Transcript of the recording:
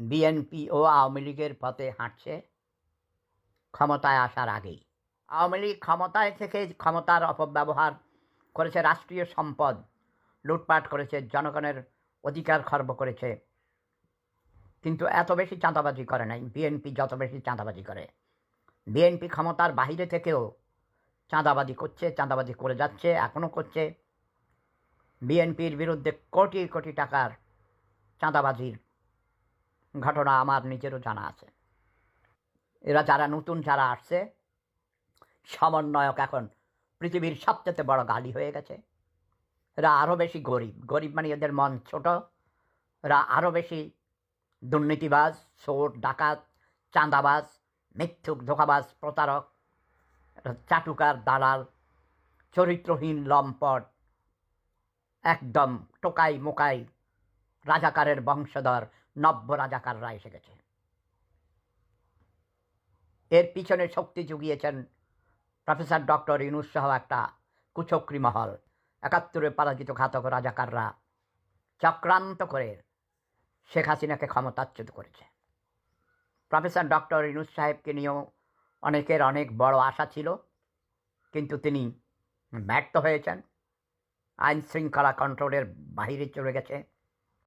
BNP ও আওয়ামী লীগের পথে হাঁটছে ক্ষমতায় আসার আগেই। আওয়ামী লীগ ক্ষমতায় থেকে ক্ষমতার অপব্যবহার করেছে রাষ্ট্রীয় সম্পদ, লুটপাট করেছে, জনগণের অধিকার খর্ব করেছে। কিন্তু এত বেশি চাঁদাবাজি করে নাই, বিএনপি যত বেশি চাঁদাবাজি করে। বিএনপি ক্ষমতার বাইরে থেকেও চাঁদাবাজি করছে, চাঁদাবাজি করে যাচ্ছে এখনও করছে। বিএনপির বিরুদ্ধে কোটি কোটি টাকার চাঁদাবাজির ঘটনা আমার নিজেরও জানা আছে। এরা যারা নতুন যারা আসছে, সমন্বয়ক এখন পৃথিবীর সবচেয়ে বড় গালি হয়ে গেছে। এরা আরও বেশি গরিব। গরিব মানে এদের মন ছোট। এরা আরও বেশি দুর্নীতিবাজ, চোর, ডাকাত, চাঁদাবাজ, মিথ্যুক, ধোকাবাজ, প্রতারক, চাটুকার, দালাল, চরিত্রহীন, লম্পট, একদম টোকাই মোকাই রাজাকারের বংশধর, নব্য রাজাকাররা এসে গেছে। এর পিছনে শক্তি জুগিয়েছেন প্রফেসর ডক্টর ইউনুস সহ একটা কুচক্রি মহল। একাত্তরে পরাজিত ঘাতক রাজাকাররা চক্রান্ত করে শেখ হাসিনাকে ক্ষমতাচ্যুত করেছে। প্রফেসর ডক্টর ইউনুস সাহেবকে নিয়েও অনেকের অনেক বড় আশা ছিল, কিন্তু তিনি ব্যর্থ হয়েছেন। আইন শৃঙ্খলা কন্ট্রোলের বাহিরে চলে গেছে।